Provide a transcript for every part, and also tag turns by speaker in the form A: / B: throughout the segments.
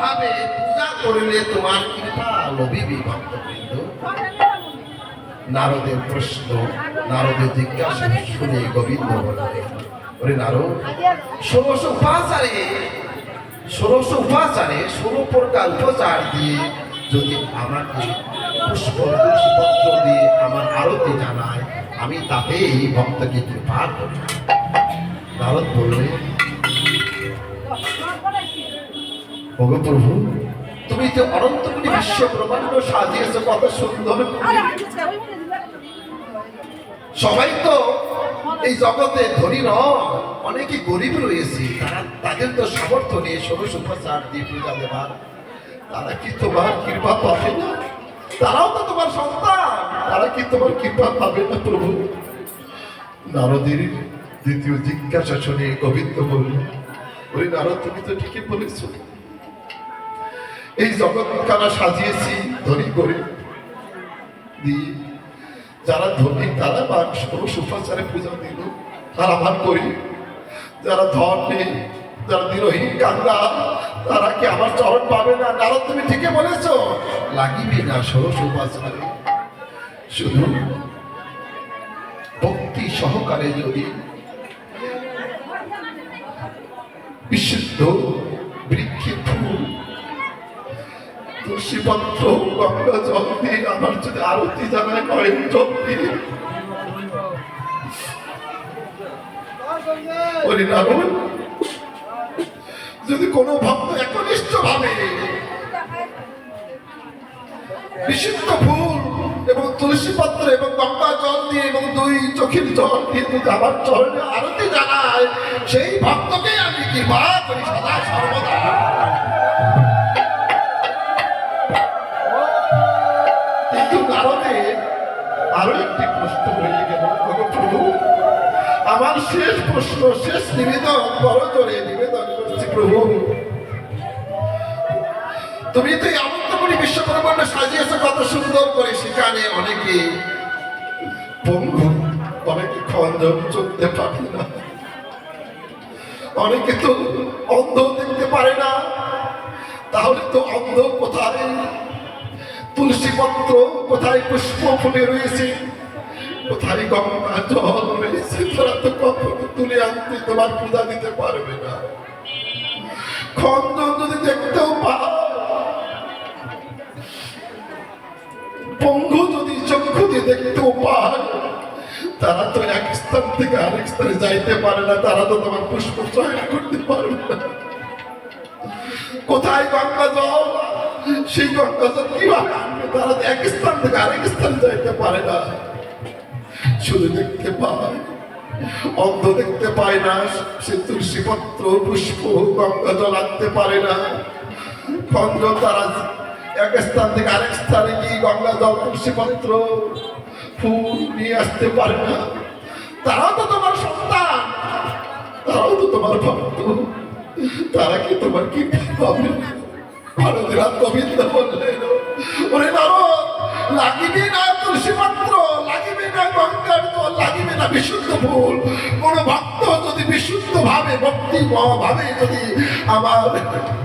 A: ভাবে পূজা করলে তোমার কৃপা লভিবি ভক্তবৃন্দ নারদের প্রশ্ন, নারদের জিজ্ঞাসা শুনে গোবিন্দ বললেন, ওরে নারদ ষোলশ উপাচারে ষোলশ উপাচারে ষোলো প্রকার উপচার দিয়ে যদি আমাকে পুষ্প তুলসীপত্র দিয়ে আমার আরতি জানায়, আমি তাতেই ভক্তকে কৃপা করি। নারদ বললেন ওগো প্রভু তুমি যে অনন্ত কোটি বিশ্ব ব্রহ্মাণ্ড সাজিয়েছো কত সুন্দর সবাই তো এই জগতে ধনী নয় অনেকে গরিব রয়েছে তারা তাদের তো সামর্থ্য নেই ষোড়শ উপচার দিয়ে পূজা দেবার। তারা কি তোমার কৃপা পাবে না? তারাও তো তোমার সন্তান তারা কি তোমার কৃপা পাবে না প্রভু? নারদের দ্বিতীয় জিজ্ঞাসা শুনে গোবিন্দ বলল ওই নারদ তুমি তো ঠিকই বলেছ। এই জগৎ কারা সাজিয়েছি ধনী করে। যারা ধনী, তারা মাংস সুপাচারে পূজা দিল, তারা ভান করি। যারা ধন নেই, যারা দিনহীন কান্দা তারা কি আমার চরণ পাবে না? নারদ, তুমি ঠিকই বলেছ। লাগিবি না ষোড়শ উপাচারে শুধু ভক্তি সহকারে যদি বিশুদ্ধ বৃক্ষে ফুল তুলসীপত্র গঙ্গা জল দিয়ে আমার যদি আরতি জানায় জল দিয়ে যদি কোনো ভক্ত একনিষ্ঠ ভাবে বিশুদ্ধ ফুল এবং তুলসী পত্র এবং গঙ্গা জল দিয়ে এবং দুই চোখের জল দিয়ে যদি আমার চরণে আরতি জানায়, সেই ভক্তকে আমি কৃপা করি সদা প্রশ্ন, শেষ নিবেদন বড় জোরে নিবেদন করছি প্রভু। তুমি তো অনন্তপুরী সাজিয়েছো, কত সুন্দর করে সেখানে অনেকে পঙ্গু, অনেকে খঞ্জন চলতে পারে না। অনেকে তো অন্ধ দেখতে পারে না। তাহলে তো অন্ধ কোথায়? তুলসী পত্র কোথায় পুষ্প ফুলে রয়েছে? কোথায় গঙ্গা জল রয়েছে? তারা আনতে তোমার পূজা দিতে পারবে না। খন্দন যদি দেখতেও পাও। পঙ্গু যদি চক্ষু দিয়ে দেখতেও পায়, তারা তো এক স্থান থেকে আরেক স্থানে যাইতে পারে না, তারা তো তোমার পুষ্প চয়ন করতে পারবে না। কোথায় গঙ্গা জল? সেই গঙ্গা জল কীভাবে আনবে? তারা এক স্থান থেকে আরেক স্থানে যাইতে পারে না। শুধু দেখতে পায়। অন্ধ দেখতে পায় না, সে তুলসী পত্র, পুষ্প গঙ্গা জল আনতে পারে না। খন্ড তারা এক স্থান থেকে আরেক স্থানে গিয়ে গঙ্গা জল তুলসী পত্র, ফুল নিয়ে আসতে পারে না। তারাও তো তোমার সন্তান, তারাও তো তোমার ভক্ত। তারা কি তোমার কি পাবে? ভারতের গোবিন্দ বললেন ওরে নারদ, লাগিবে না তুলসী পাত্র, লাগিবে না লাগিবে না বিশুদ্ধ কোন ভক্ত যদি বিশুদ্ধ ভাবে ভক্তি ভাবে যদি আমার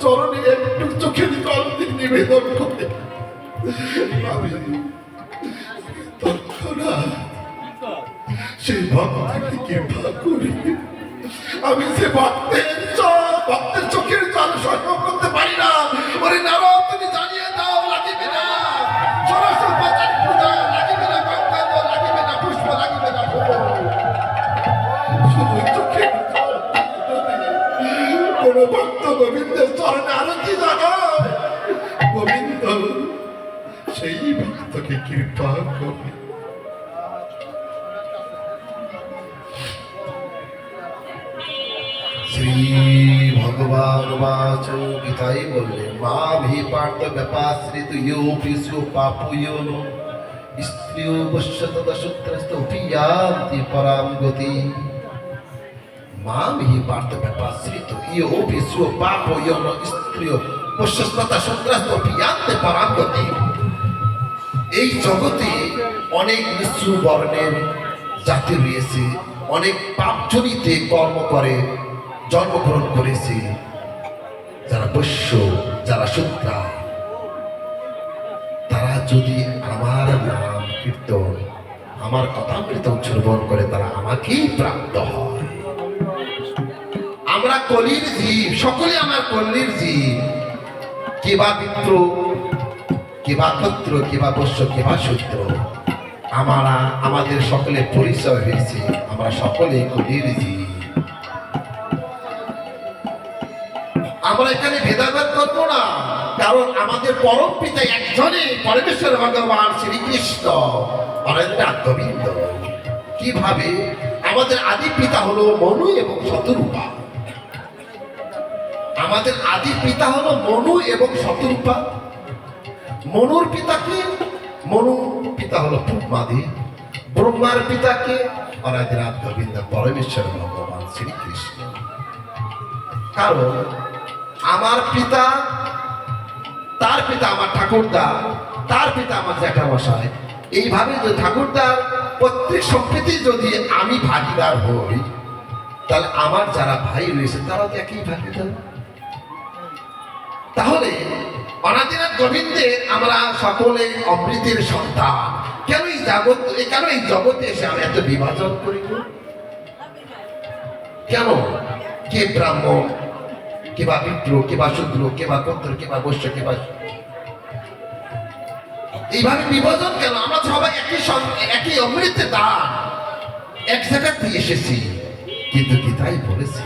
A: চরণে একটু চোখের জল নিবেদন করে সেই ভক্তকে আমি সে ভক্তের গোবিন্দের চরণে আরতি জানায় গোবিন্দ, সেই ভক্তকে কৃপা করে শ্রী ভগবান বাচ গীতাই বললেন মা ভি পার্থ ব্যাপাশ্রিত ইয়ো পিসু পাপু ইয়ো নো স্ত্রিয় বশ্যত দশত্রস্ত উঠিয়ান্তি পরাম গতি। মা ভি পার্থ ব্যাপাশ্রিত ইয়ো পিসু পাপু ইয়ো নো স্ত্রিয় বশ্যত দশত্রস্ত উঠিয়ান্তি পরাম গতি। এই জগতে অনেক নিঃস্ব বর্ণের জাতি রয়েছে, অনেক পাপজনিতে কর্ম করে, জন্মগ্রহণ করেছে। যারা বৈশ্য, যারা শুদ্ধা তারা যদি আমার নাম কীর্তন, আমার কথামৃত শ্রবণ করে, তারা আমাকেই প্রাপ্ত হয়। আমরা কলির জীব, সকলে আমার কলির জীব। কিবা মিত্র কিবা পুত্র কিবা বস্য কিবা সূত্র আমরা, আমাদের সকলের পরিচয় হয়েছে, আমরা সকলে কলির জীব। আমরা এখানে ভেদাভেদ করব না, কারণ আমাদের পরম পিতা একজনই পরমেশ্বর ভগবান শ্রীকৃষ্ণ আত্মবিন্দ। কীভাবে? আমাদের আদি পিতা হলো মনু এবং শতরূপা। আমাদের আদি পিতা হলো মনু এবং শতরূপা। মনুর পিতাকে মনু পিতা হলো ব্রহ্মাদি। ব্রহ্মার পিতাকে অনাদির আত্মবিন্দ পরমেশ্বর ভগবান শ্রীকৃষ্ণ। কারণ আমার পিতা, তার পিতা আমার ঠাকুরদা, তার পিতা আমার জ্যাঠামশাই। এইভাবে যে ঠাকুরদার প্রত্যেক সম্প্রীতি যদি আমি ভাগিদার হই, তাহলে আমার যারা ভাই রয়েছে, তারা তো একই ভাগিদার। তাহলে অনাদিনাথ গোবিন্দের আমরা সকলে অমৃতের সন্তান। কেন এই জগৎ কেন এই জগতে এসে আমি এত বিভাজন করি কেন? কে ব্রাহ্মণ? কিবা বিপ্র কিবা শূদ্র? কিবা কত্র কিবা বৈশ্য? কিবা এইভাবে বিভাজন কেন? আমরা সবাই একই একই অমৃতে দান। এক জায়গা দিয়ে এসেছি। কিন্তু কি তাই বলেছে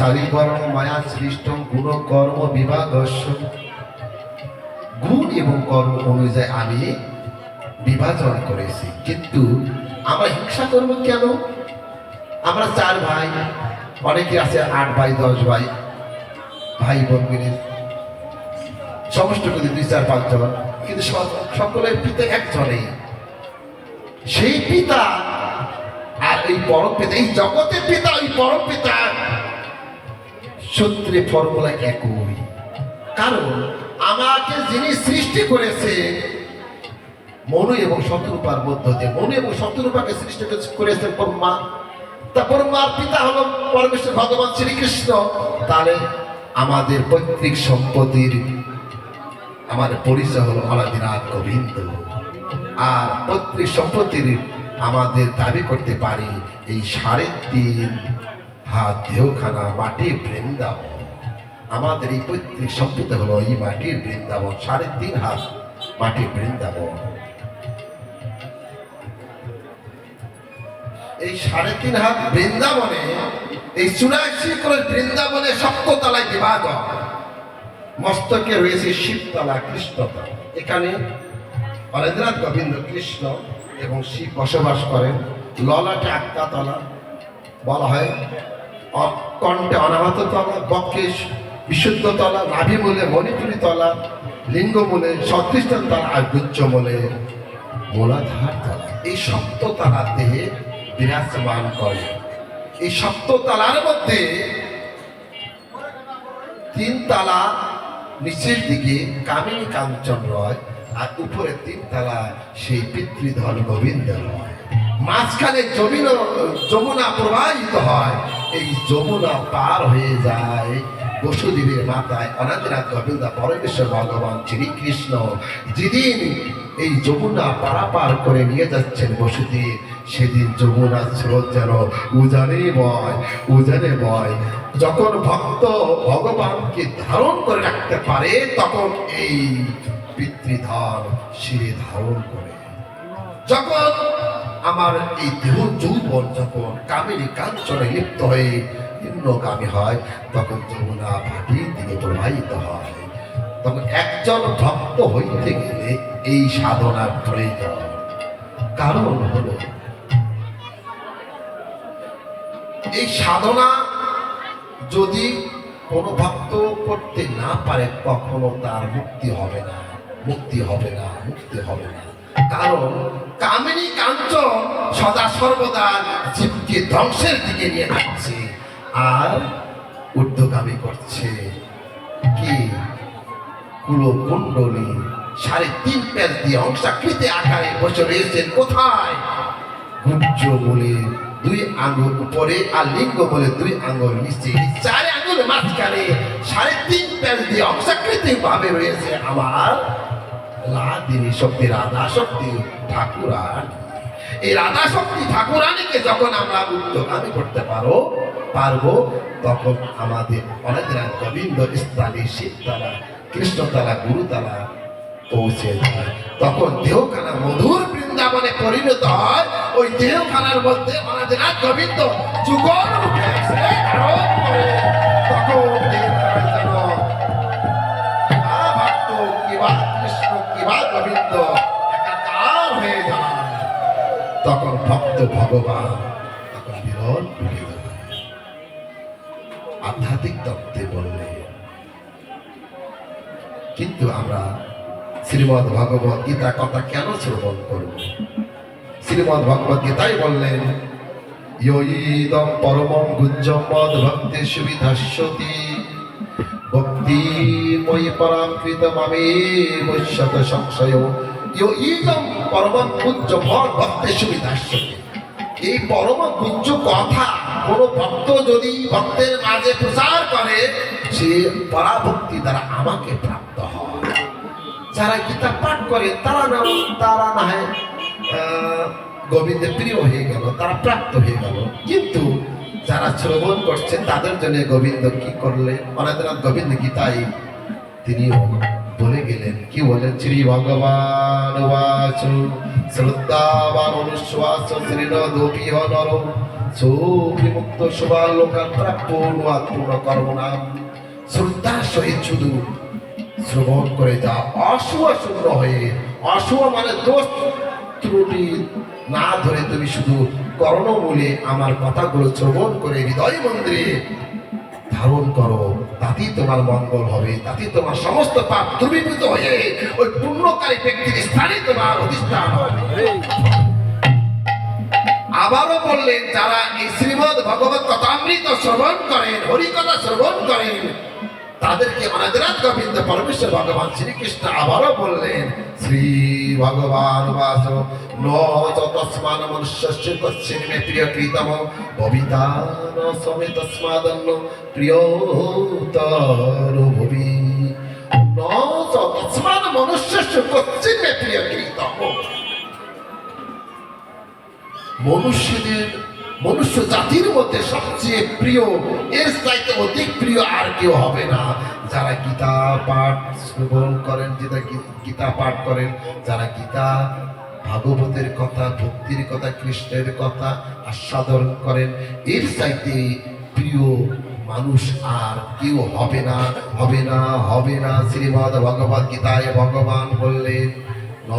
A: চারিবরণ মায়া সৃষ্ট গুণ কর্ম বিভাগস্য গুণ এবং কর্ম অনুযায়ী আমি বিভাজন করেছি। কিন্তু আমরা হিংসা করব কেন? আমরা চার ভাই, অনেকে আছে আট ভাই, দশ ভাই ভাই বোন মিলে। সমস্ত করে দুই, চার পাঁচজন কিন্তু সকলের পিতা একজনেই সেই পিতা আর এই পরম পিতা, এই জগতের পিতা, ওই পরম পিতা সূত্রে ফর্মুলা একই। কারণ আমাকে যিনি সৃষ্টি করেছে, মনু এবং শতরূপার মধ্য দিয়ে, মনু এবং শতরূপাকে সৃষ্টি করেছে ব্রহ্মা। তা ব্রহ্মার পিতা হলো পরমেশ্বর ভগবান শ্রীকৃষ্ণ। তাহলে আমাদের পৈতৃক সম্পত্তির আমার পরিচয় হলো অনাদিনাথ গোবিন্দ। আর পৈতৃক সম্পত্তির আমাদের দাবি করতে পারি এই সাড়ে তিন হাত দেহখানা মাটির বৃন্দাবন। আমাদের এই পৈতৃক সম্পত্তি হলো এই মাটির বৃন্দাবন, সাড়ে তিন হাত মাটির বৃন্দাবন। এই সাড়ে তিন হাত বৃন্দাবনে, এই চুরাশি করে বৃন্দাবনে সপ্ততলায় বিভাজন। মস্তকে রয়েছে শিবতলা, কৃষ্ণতলা। এখানে অরেন্দ্রনাথ গোবিন্দ কৃষ্ণ এবং শিব বসবাস করেন। ললাটে আক্কাতলা বলা হয়। কণ্ঠে অনাহত তলা বক্ষে বিশুদ্ধ তলা, নাভি মূলে, মণিপুরী তলা, লিঙ্গ মূলে সদৃষ্ট তলা আর গুচ্ছ মূলে মোলাধার তলা। এই সপ্ততলাতে বিরাজমান করে। এই সপ্ততলার মধ্যে তিন তালা নিচের দিকে কামিনী কাঞ্চন রয় আর উপরে তিন তালা সেই পিতৃধন গোবিন্দ রয়। মাঝখানে জমিন, যমুনা প্রবাহিত হয়। এই যমুনা পার হয়ে যায়। বসুদেবের মাথায় অনাদিনাথ গোবিন্দ পরমেশ্বর ভগবান শ্রীকৃষ্ণ যেদিন এই যমুনা পারাপার করে নিয়ে যাচ্ছেন বসুদেব, সেদিন যমুনা স্রোত যেন উজানে বয় উজানে বয়। যখন ভক্ত ভগবানকে ধারণ করে রাখতে পারে, তখন এই পিতৃধন শিরে ধারণ করে। যখন আমার এই দেহ যৌবন যখন কামিনী কাঞ্চনে লিপ্ত হয়ে নিম্নগামী হয়, তখন যমুনা ভাটির দিকে প্রবাহিত হয়। তখন একজন ভক্ত হইতে গেলে এই সাধনার প্রয়োজন। কারণ হলো, এই সাধনা যদি কোনো ভক্ত করতে না পারে, কখনো তার মুক্তি হবে না, মুক্তি হবে না, মুক্তি হবে না। কারণ কামিনী কাঞ্চন সদা সর্বদা জীবকে ধ্বংসের দিকে নিয়ে যাচ্ছে আর ঊর্ধ্বগামী করছে। কি? কুলকুণ্ডলী সাড়ে তিন প্যাচ দিয়ে অংশাকৃতি আকারে বসে রয়েছেন কোথায়? গুজ্জ বলে দুই আঙ্গুল উপরে আর লিঙ্গ বলে দুই আঙ্গুল নিচে। চার আঙ্গুল মাঝখানে সাড়ে তিন প্যাচ দিয়ে অংশাকৃতি ভাবে রয়েছে আমার রাধা, শক্তি ঠাকুরানীকে যখন আমরা করতে পারো, পারব, তখন আমাদের কৃষ্ণতলা, গুরুতলা পৌঁছে যায়। তখন দেহখানা মধুর বৃন্দাবনে পরিণত হয়। ওই দেহখানার মধ্যে রাত গোবিন্দ যুগল তখন ভক্ত ভগবান তখন বিরল ঘুরে যায় আধ্যাত্মিক তত্ত্বে বললে, কিন্তু আমরা শ্রীমদ ভগবত গীতা কথা কেন শ্রবণ করব? শ্রীমদ ভগবত গীতাই বললেন গুঞ্জম মদ ভক্তি সুবিধাস্যতি, ভক্তি মই আমি বৈশ্যত সংশয় ইদম পরমম গুঞ্জ মদ ভক্তি সুবিধাস্যতি এই পরম গুঞ্জ কথা কোন ভক্ত যদি ভক্তের মাঝে প্রচার করে সে পরাভক্তি দ্বারা আমাকে প্রাপ্ত হয়। যারা গীতা পাঠ করে তারা না তারা না হয় আহ, গোবিন্দের প্রিয় হয়ে গেল তারা প্রাপ্ত হয়ে গেল। কিন্তু যারা শ্রবণ করছে তাদের জন্য গোবিন্দ কি করলেন অনাথনাথ গোবিন্দ গীতায় তিনি বলে গেলেন, কি বলেন? শ্রী ভগবান বাচ শ্রদ্ধাবান অনুশ্বাস শ্রীনদোপিহ নর সৌভিমুক্ত শুভালোকান প্রাপ্য পূর্ণ কর্মনাম শ্রদ্ধার সহিত শুধু শ্রবণ করে যা অশুভ শূন্য হয়ে, অশুভ মানে দোষ ত্রুটি না ধরে তুমি শুধু কর্ণমূলে আমার কথাগুলো শ্রবণ করে হৃদয় মন্দিরে ধারণ করো, তাতেই তোমার মঙ্গল হবে, তাতেই তোমার সমস্ত পাপ দ্রবীভূত হয়ে ওই পুণ্যকারী ব্যক্তির স্থানে তোমার অধিষ্ঠান হবে। আবারও বললেন, যারা এই শ্রীমদ ভগবত কথামৃত শ্রবণ করেন, হরিকথা শ্রবণ করেন তাদেরকে অনাদিনাথ গোবিন্দ পরমেশ্বর ভগবান শ্রীকৃষ্ণ আবারও বললেন শ্রী ভগবান বাস কৃতম কৃতম। মনুষ্যদের মনুষ্য জাতির মধ্যে সবচেয়ে প্রিয়, এর চাইতে অধিক প্রিয় আর কেউ হবে না। যারা গীতা পাঠ শ্রবণ করেন, যেটা গীতা পাঠ করেন, যারা গীতা, ভাগবতের কথা, ভক্তির কথা, কৃষ্ণের কথা আস্বাদন করেন, এর চাইতে প্রিয় মানুষ আর কেউ হবে না হবে না হবে না। শ্রীমদ ভগবত গীতায় ভগবান বললেন ন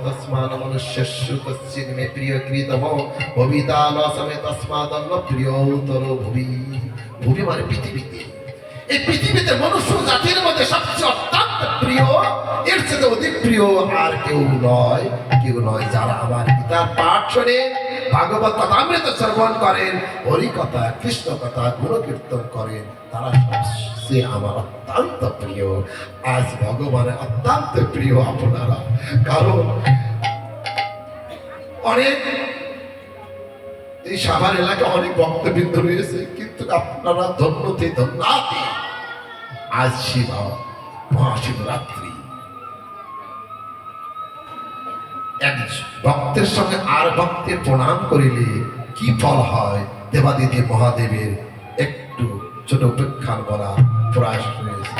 A: তস্মান মনুষ্যস্য কশ্চিন মে প্রিয় কৃতম ভবিতা ন সমে তস্মাদন্ন প্রিয়তর ভুবি ভুবি মানে পৃথিবীতে এই পৃথিবীতে মনুষ্য জাতির মধ্যে সবচেয়ে অত্যন্ত প্রিয় এর সাথে অধিক প্রিয় আর কেউ নয় কেউ নয় যারা আমার গীতার পাঠ শোনে ভাগবত কথামৃত শ্রবণ করেন হরি কথা কৃষ্ণ কথা গুণ কীর্তন করেন তারা সে আমার অত্যন্ত প্রিয়। আজ ভগবানের অত্যন্ত প্রিয় আপনারা। কারণ অনেক এই সাভার এলাকায় অনেক ভক্তবৃন্দ রয়েছে, কিন্তু আপনারা ধন্যতে ধন্যাতি আজ শিবা মহাশিবরাত্রি। এক ভক্তের সঙ্গে আর ভক্তের প্রণাম করিলে কি ফল হয়? দেবাদিদেব মহাদেবের একটু জন্য প্রত্যাহার করা প্রয়াস রয়েছে।